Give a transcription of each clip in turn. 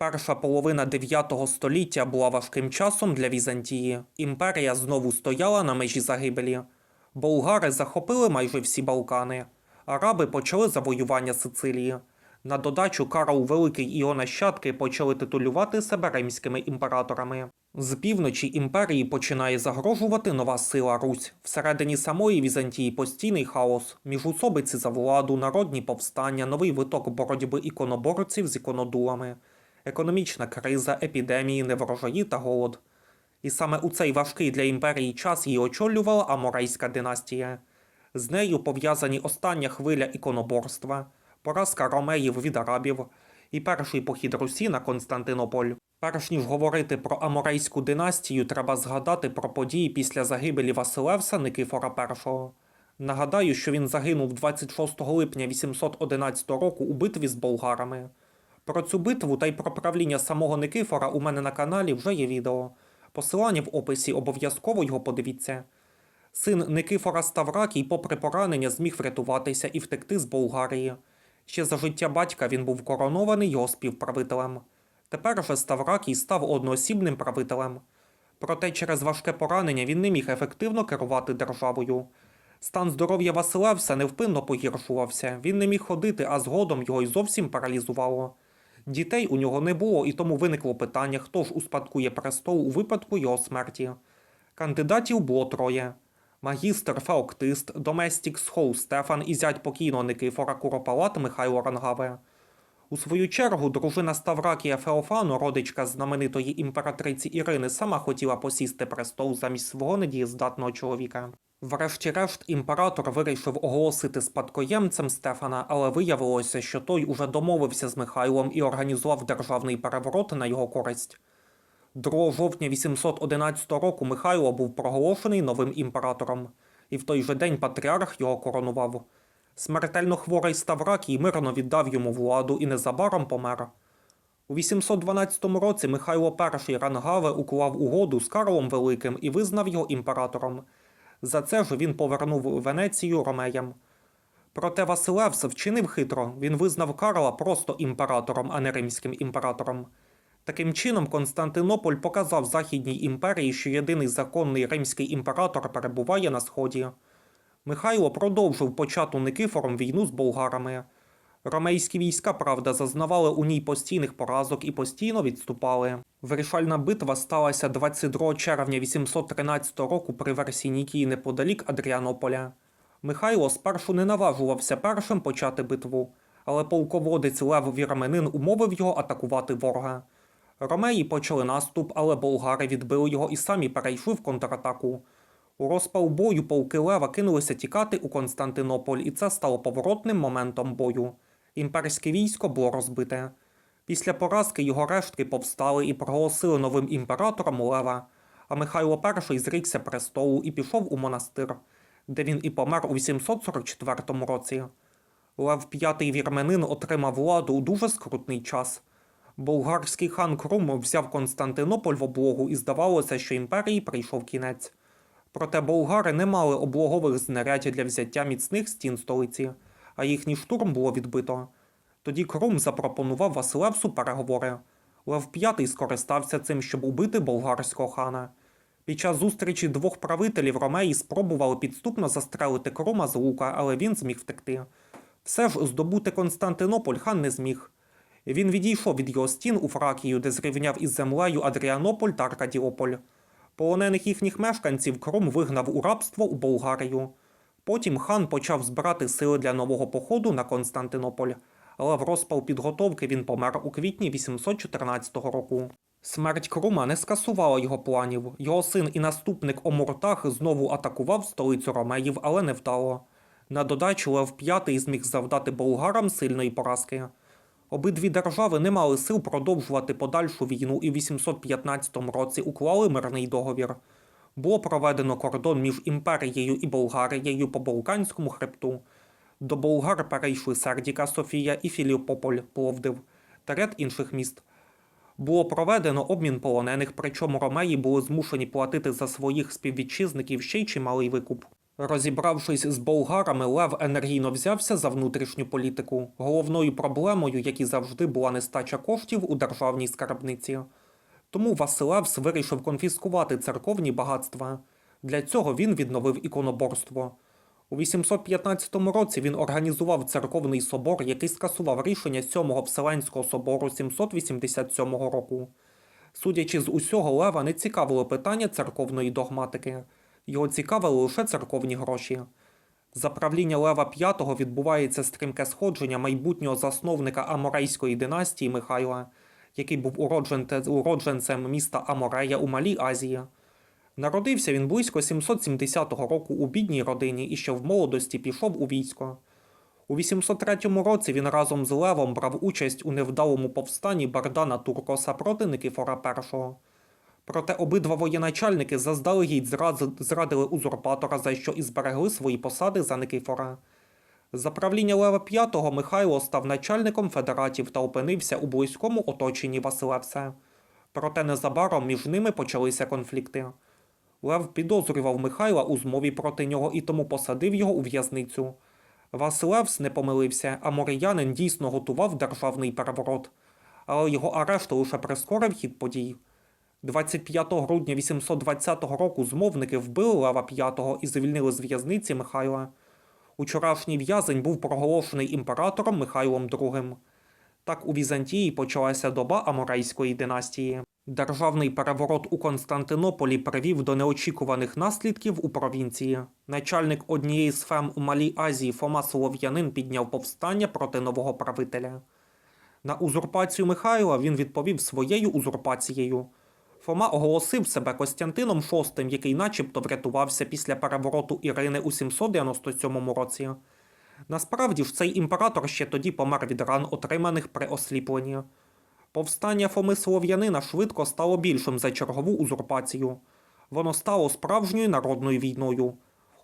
Перша половина 9 століття була важким часом для Візантії. Імперія знову стояла на межі загибелі. Болгари захопили майже всі Балкани. Араби почали завоювання Сицилії. На додачу Карл Великий і його нащадки почали титулювати себе римськими імператорами. З півночі імперії починає загрожувати нова сила Русь. Всередині самої Візантії постійний хаос, міжусобиці за владу, народні повстання, новий виток боротьби іконоборців з іконодулами, економічна криза, епідемії, неворожаї та голод. І саме у цей важкий для імперії час її очолювала Аморейська династія. З нею пов'язані остання хвиля іконоборства, поразка ромеїв від арабів і перший похід Русі на Константинополь. Перш ніж говорити про Аморейську династію, треба згадати про події після загибелі Василевса Никифора І. Нагадаю, що він загинув 26 липня 811 року у битві з болгарами. Про цю битву та й про правління самого Никифора у мене на каналі вже є відео. Посилання в описі обов'язково його подивіться. Син Никифора Ставракій, попри поранення, зміг врятуватися і втекти з Болгарії. Ще за життя батька він був коронований його співправителем. Тепер же Ставракій став одноосібним правителем. Проте через важке поранення він не міг ефективно керувати державою. Стан здоров'я Василевса невпинно погіршувався. Він не міг ходити, а згодом його й зовсім паралізувало. Дітей у нього не було, і тому виникло питання, хто ж успадкує престол у випадку його смерті. Кандидатів було троє: магістр Феоктист, доместік Схоу Стефан і зять покійного Никифора Куропалат Михайло Рангаве. У свою чергу, дружина Ставракія Феофану, родичка знаменитої імператриці Ірини, сама хотіла посісти престол замість свого недієздатного чоловіка. Врешті-решт, імператор вирішив оголосити спадкоємцем Стефана, але виявилося, що той уже домовився з Михайлом і організував державний переворот на його користь. 2 жовтня 811 року Михайло був проголошений новим імператором, і в той же день патріарх його коронував. Смертельно хворий Ставракій мирно віддав йому владу і незабаром помер. У 812 році Михайло І Рангаве уклав угоду з Карлом Великим і визнав його імператором. За це ж він повернув Венецію ромеям. Проте Василевс вчинив хитро, він визнав Карла просто імператором, а не римським імператором. Таким чином, Константинополь показав Західній імперії, що єдиний законний римський імператор перебуває на сході. Михайло продовжив почату Никифором війну з болгарами. Ромейські війська, правда, зазнавали у ній постійних поразок і постійно відступали. Вирішальна битва сталася 22 червня 813 року при Версінікії неподалік Адріанополя. Михайло спершу не наважувався першим почати битву, але полководець Лев Віраменин умовив його атакувати ворога. Ромеї почали наступ, але болгари відбили його і самі перейшли в контратаку. У розпал бою полки Лева кинулися тікати у Константинополь, і це стало поворотним моментом бою. Імперське військо було розбите. Після поразки його рештки повстали і проголосили новим імператором Лева, а Михайло І зрікся престолу і пішов у монастир, де він і помер у 844 році. Лев V вірменин отримав владу у дуже скрутний час. Болгарський хан Крум взяв Константинополь в облогу і здавалося, що імперії прийшов кінець. Проте болгари не мали облогових знарядь для взяття міцних стін столиці, а їхній штурм було відбито. Тоді Крум запропонував Василевсу переговори. Лев V скористався цим, щоб убити болгарського хана. Під час зустрічі двох правителів Ромеї спробували підступно застрелити Крума з лука, але він зміг втекти. Все ж здобути Константинополь хан не зміг. Він відійшов від його стін у Фракію, де зрівняв із землею Адріанополь та Аркадіополь. Полонених їхніх мешканців Крум вигнав у рабство у Болгарію. Потім хан почав збирати сили для нового походу на Константинополь, але в розпал підготовки він помер у квітні 814 року. Смерть Крума не скасувала його планів. Його син і наступник Омуртах знову атакував столицю ромеїв, але не вдало. На додачу Лев V зміг завдати болгарам сильної поразки. Обидві держави не мали сил продовжувати подальшу війну і в 815 році уклали мирний договір. Було проведено кордон між імперією і Болгарією по Балканському хребту. До Болгар перейшли Сердіка, Софія і Філіпополь, Пловдив та ряд інших міст. Було проведено обмін полонених, причому ромеї були змушені платити за своїх співвітчизників ще й чималий викуп. Розібравшись з болгарами, Лев енергійно взявся за внутрішню політику. Головною проблемою, як і завжди, була нестача коштів у державній скарбниці. Тому Василевс вирішив конфіскувати церковні багатства. Для цього він відновив іконоборство. У 815 році він організував церковний собор, який скасував рішення Сьомого Вселенського собору 787 року. Судячи з усього, Лева не цікавило питання церковної догматики. Його цікавили лише церковні гроші. За правління Лева V відбувається стрімке сходження майбутнього засновника Аморейської династії Михайла, який був уродженцем міста Аморея у Малій Азії. Народився він близько 770 року у бідній родині і ще в молодості пішов у військо. У 803 році він разом з Левом брав участь у невдалому повстанні Бардана Туркоса проти Никифора І. Проте обидва воєначальники заздалегідь зрадили узурпатора, за що і зберегли свої посади за Никифора. За правління Лева V Михайло став начальником федератів та опинився у близькому оточенні Василевса. Проте незабаром між ними почалися конфлікти. Лев підозрював Михайла у змові проти нього і тому посадив його у в'язницю. Василевс не помилився, а моріянин дійсно готував державний переворот, але його арешт лише прискорив хід подій. 25 грудня 820 року змовники вбили Лева V і звільнили з в'язниці Михайла. Учорашній в'язень був проголошений імператором Михайлом II. Так у Візантії почалася доба Аморейської династії. Державний переворот у Константинополі привів до неочікуваних наслідків у провінції. Начальник однієї з фем у Малій Азії Фома Солов'янин підняв повстання проти нового правителя. На узурпацію Михайла він відповів своєю узурпацією. Фома оголосив себе Костянтином VI, який начебто врятувався після перевороту Ірини у 797 році. Насправді ж цей імператор ще тоді помер від ран, отриманих при осліпленні. Повстання Фоми Солов'янина швидко стало більшим за чергову узурпацію. Воно стало справжньою народною війною.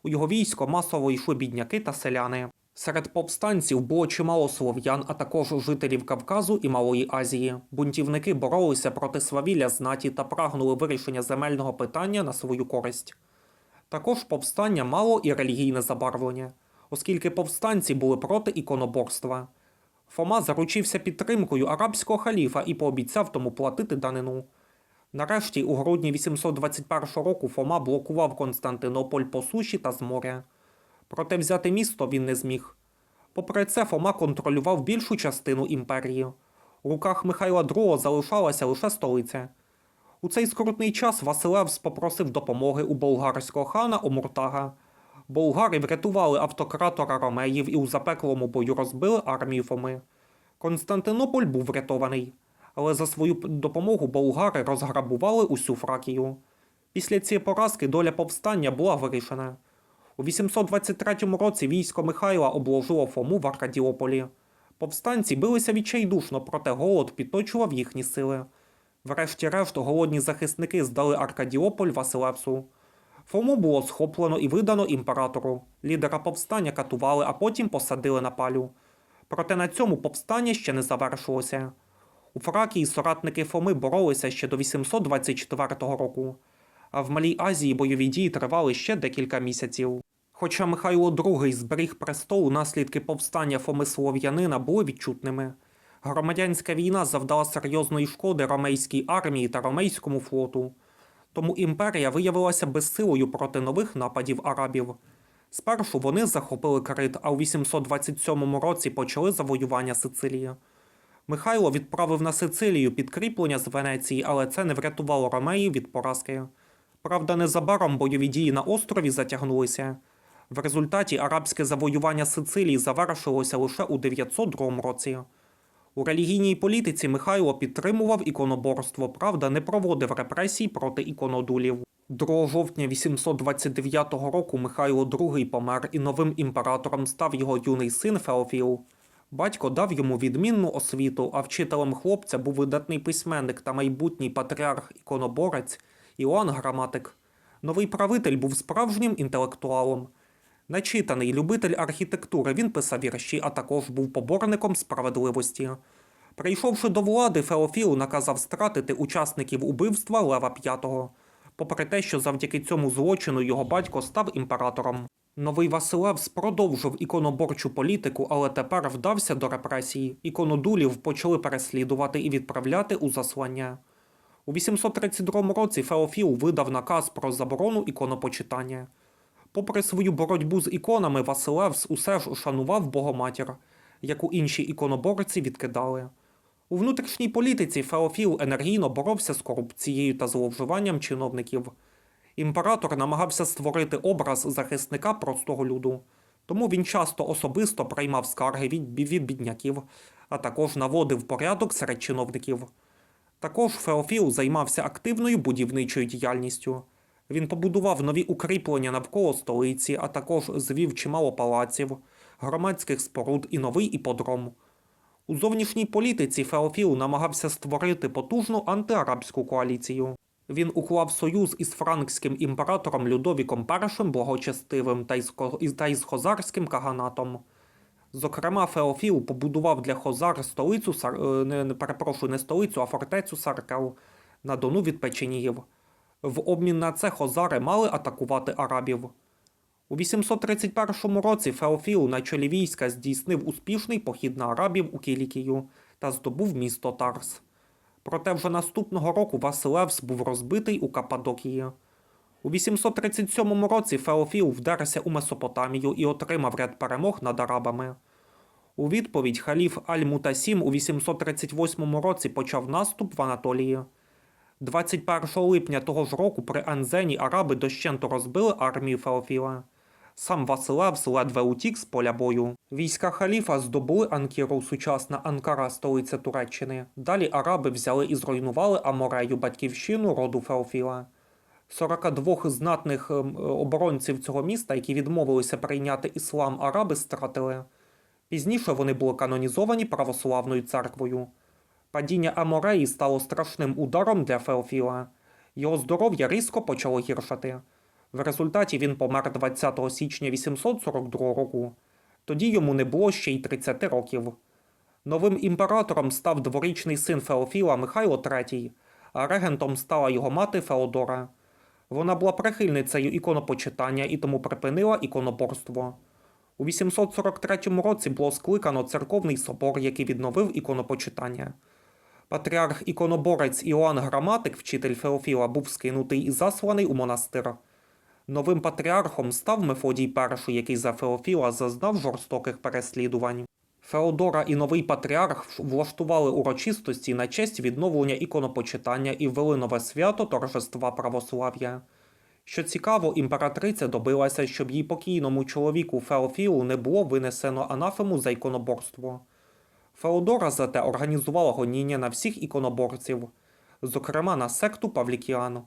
У його військо масово йшли бідняки та селяни. Серед повстанців було чимало слов'ян, а також жителів Кавказу і Малої Азії. Бунтівники боролися проти свавілля знаті та прагнули вирішення земельного питання на свою користь. Також повстання мало і релігійне забарвлення, оскільки повстанці були проти іконоборства. Фома заручився підтримкою арабського халіфа і пообіцяв тому платити данину. Нарешті, у грудні 821 року Фома блокував Константинополь по суші та з моря. Проте взяти місто він не зміг. Попри це, Фома контролював більшу частину імперії. У руках Михайла II залишалася лише столиця. У цей скрутний час Василевс попросив допомоги у болгарського хана Омуртага. Болгари врятували автократора Ромеїв і у запеклому бою розбили армію Фоми. Константинополь був врятований, але за свою допомогу болгари розграбували усю Фракію. Після цієї поразки доля повстання була вирішена. У 823 році військо Михайла обложило Фому в Аркадіополі. Повстанці билися відчайдушно, проте голод підточував їхні сили. Врешті-решт голодні захисники здали Аркадіополь Василевсу. Фому було схоплено і видано імператору. Лідера повстання катували, а потім посадили на палю. Проте на цьому повстання ще не завершилося. У Фракії соратники Фоми боролися ще до 824 року, а в Малій Азії бойові дії тривали ще декілька місяців. Хоча Михайло II зберіг престол, наслідки повстання Фоми Слов'янина були відчутними. Громадянська війна завдала серйозної шкоди ромейській армії та ромейському флоту. Тому імперія виявилася безсилою проти нових нападів арабів. Спершу вони захопили Крит, а у 827 році почали завоювання Сицилії. Михайло відправив на Сицилію підкріплення з Венеції, але це не врятувало Ромеї від поразки. Правда, незабаром бойові дії на острові затягнулися. В результаті арабське завоювання Сицилії завершилося лише у 902 році. У релігійній політиці Михайло підтримував іконоборство, правда, не проводив репресій проти іконодулів. 2 жовтня 829 року Михайло II помер, і новим імператором став його юний син Феофіл. Батько дав йому відмінну освіту, а вчителем хлопця був видатний письменник та майбутній патріарх-іконоборець Іоанн Граматик. Новий правитель був справжнім інтелектуалом. Начитаний любитель архітектури, він писав вірші, а також був поборником справедливості. Прийшовши до влади, Феофіл наказав стратити учасників убивства Лева V, попри те, що завдяки цьому злочину його батько став імператором. Новий Василевс продовжив іконоборчу політику, але тепер вдався до репресій. Іконодулів почали переслідувати і відправляти у заслання. У 832 році Феофіл видав наказ про заборону іконопочитання. Попри свою боротьбу з іконами, Василевс усе ж шанував Богоматір, яку інші іконоборці відкидали. У внутрішній політиці Феофіл енергійно боровся з корупцією та зловживанням чиновників. Імператор намагався створити образ захисника простого люду, тому він часто особисто приймав скарги від, від бідняків, а також наводив порядок серед чиновників. Також Феофіл займався активною будівничою діяльністю. Він побудував нові укріплення навколо столиці, а також звів чимало палаців, громадських споруд і новий іподром. У зовнішній політиці Феофіл намагався створити потужну антиарабську коаліцію. Він уклав союз із франкським імператором Людовіком І Благочестивим та із, Хозарським каганатом. Зокрема, Феофіл побудував для Хозар столицю е, не, не перепрошую, не столицю, а фортецю Саркел на Дону від Печеніїв. В обмін на це Хозари мали атакувати арабів. У 831 році Феофіл на чолі війська здійснив успішний похід на арабів у Кілікію та здобув місто Тарс. Проте вже наступного року Василевс був розбитий у Каппадокії. У 837 році Феофіл вдерся у Месопотамію і отримав ряд перемог над арабами. У відповідь халіф Аль-Мутасім у 838 році почав наступ в Анатолії. 21 липня того ж року при Анзені араби дощенту розбили армію Феофіла. Сам Василевс ледве утік з поля бою. Війська халіфа здобули Анкіру, сучасна Анкара, столиця Туреччини. Далі араби взяли і зруйнували Аморею, батьківщину роду Феофіла. 42 знатних ем, оборонців цього міста, які відмовилися прийняти іслам, араби стратили. Пізніше вони були канонізовані православною церквою. Падіння Амореї стало страшним ударом для Феофіла. Його здоров'я різко почало гіршати. В результаті він помер 20 січня 842 року. Тоді йому не було ще й 30 років. Новим імператором став дворічний син Феофіла Михайло III, а регентом стала його мати Феодора. Вона була прихильницею іконопочитання і тому припинила іконоборство. У 843 році було скликано церковний собор, який відновив іконопочитання. Патріарх іконоборець Іоанн Граматик, вчитель Феофіла, був скинутий і засланий у монастир. Новим патріархом став Мефодій І, який за Феофіла зазнав жорстоких переслідувань. Феодора і новий патріарх влаштували урочистості на честь відновлення іконопочитання і ввели нове свято торжества православ'я. Що цікаво, імператриця добилася, щоб їй покійному чоловіку Феофілу не було винесено анафему за іконоборство. Феодора зате організувала гоніння на всіх іконоборців, зокрема на секту Павлікіан.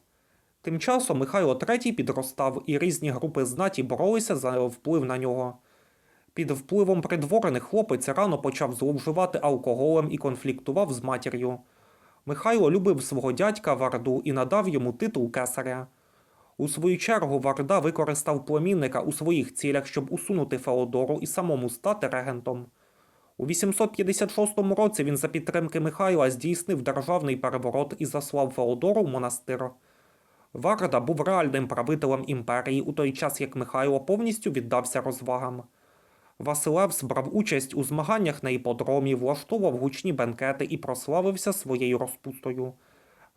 Тим часом Михайло III підростав, і різні групи знаті боролися за вплив на нього. Під впливом придворених хлопець рано почав зловживати алкоголем і конфліктував з матір'ю. Михайло любив свого дядька Варду і надав йому титул кесаря. У свою чергу Варда використав племінника у своїх цілях, щоб усунути Феодору і самому стати регентом. У 856 році він за підтримки Михайла здійснив державний переворот і заслав Феодору в монастир. Варда був реальним правителем імперії у той час, як Михайло повністю віддався розвагам. Василевс брав участь у змаганнях на іподромі, влаштовував гучні бенкети і прославився своєю розпустою.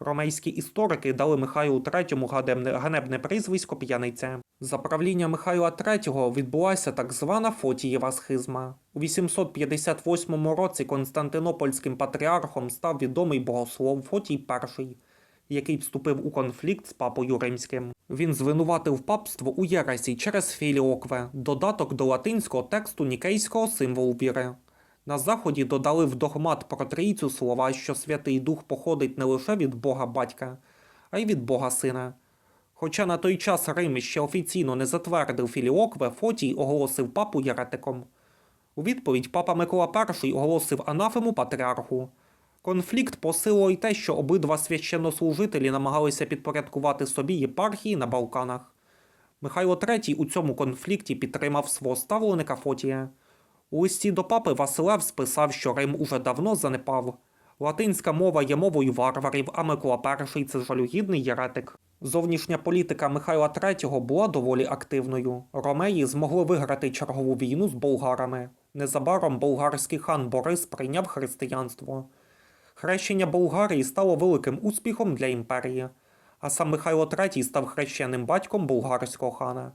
Ромейські історики дали Михайлу III ганебне, прізвисько п'яниця. За правління Михайла III відбулася так звана Фотієва схизма. У 858 році Константинопольським патріархом став відомий богослов Фотій І, який вступив у конфлікт з папою римським. Він звинуватив папство у єресі через філіокве, додаток до латинського тексту нікейського символу віри. На заході додали в догмат про трійцю слова, що Святий Дух походить не лише від Бога Батька, а й від Бога Сина. Хоча на той час Рим ще офіційно не затвердив філіокве, Фотій оголосив папу єретиком. У відповідь папа Микола І оголосив анафему патріарху. Конфлікт посилило й те, що обидва священнослужителі намагалися підпорядкувати собі єпархії на Балканах. Михайло III у цьому конфлікті підтримав свого ставленика Фотія. У листі до папи Василев списав, що Рим уже давно занепав. Латинська мова є мовою варварів, а Микола І – це жалюгідний єретик. Зовнішня політика Михайла III була доволі активною. Ромеї змогли виграти чергову війну з болгарами. Незабаром болгарський хан Борис прийняв християнство. Хрещення Болгарії стало великим успіхом для імперії, а сам Михайло III став хрещеним батьком болгарського хана.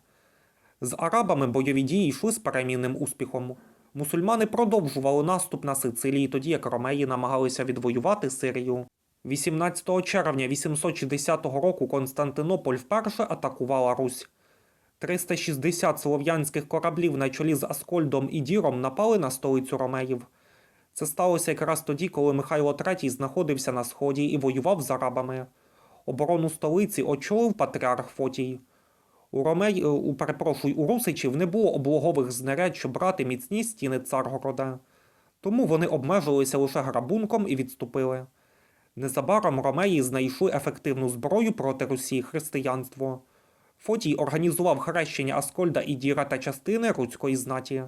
З арабами бойові дії йшли з перемінним успіхом. Мусульмани продовжували наступ на Сицилії, тоді як ромеї намагалися відвоювати Сирію. 18 червня 860 року Константинополь вперше атакувала Русь. 360 слов'янських кораблів на чолі з Аскольдом і Діром напали на столицю ромеїв. Це сталося якраз тоді, коли Михайло III знаходився на сході і воював з арабами. Оборону столиці очолив патріарх Фотій. У Ромей, е, у перепрошую, у Русичів не було облогових знарядь, щоб брати міцні стіни Царгорода. Тому вони обмежилися лише грабунком і відступили. Незабаром ромеї знайшли ефективну зброю проти Русі християнство. Фотій організував хрещення Аскольда і Діра та частини руської знаті.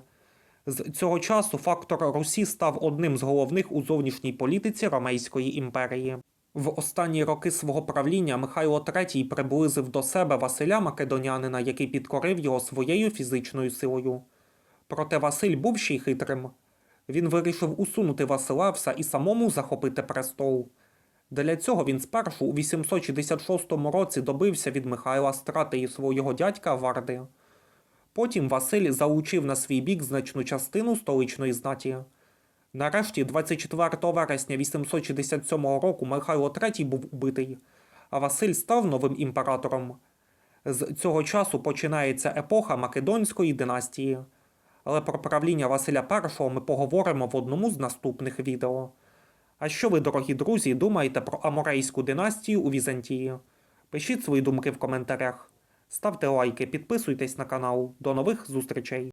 З цього часу фактор Русі став одним з головних у зовнішній політиці Ромейської імперії. В останні роки свого правління Михайло III приблизив до себе Василя Македонянина, який підкорив його своєю фізичною силою. Проте Василь був ще й хитрим. Він вирішив усунути Василевса і самому захопити престол. Для цього він спершу у 866 році добився від Михайла страти і свого дядька Варди. Потім Василь залучив на свій бік значну частину столичної знаті. Нарешті, 24 вересня 867 року Михайло III був убитий, а Василь став новим імператором. З цього часу починається епоха Македонської династії. Але про правління Василя І ми поговоримо в одному з наступних відео. А що ви, дорогі друзі, думаєте про Аморейську династію у Візантії? Пишіть свої думки в коментарях. Ставте лайки, підписуйтесь на канал. До нових зустрічей!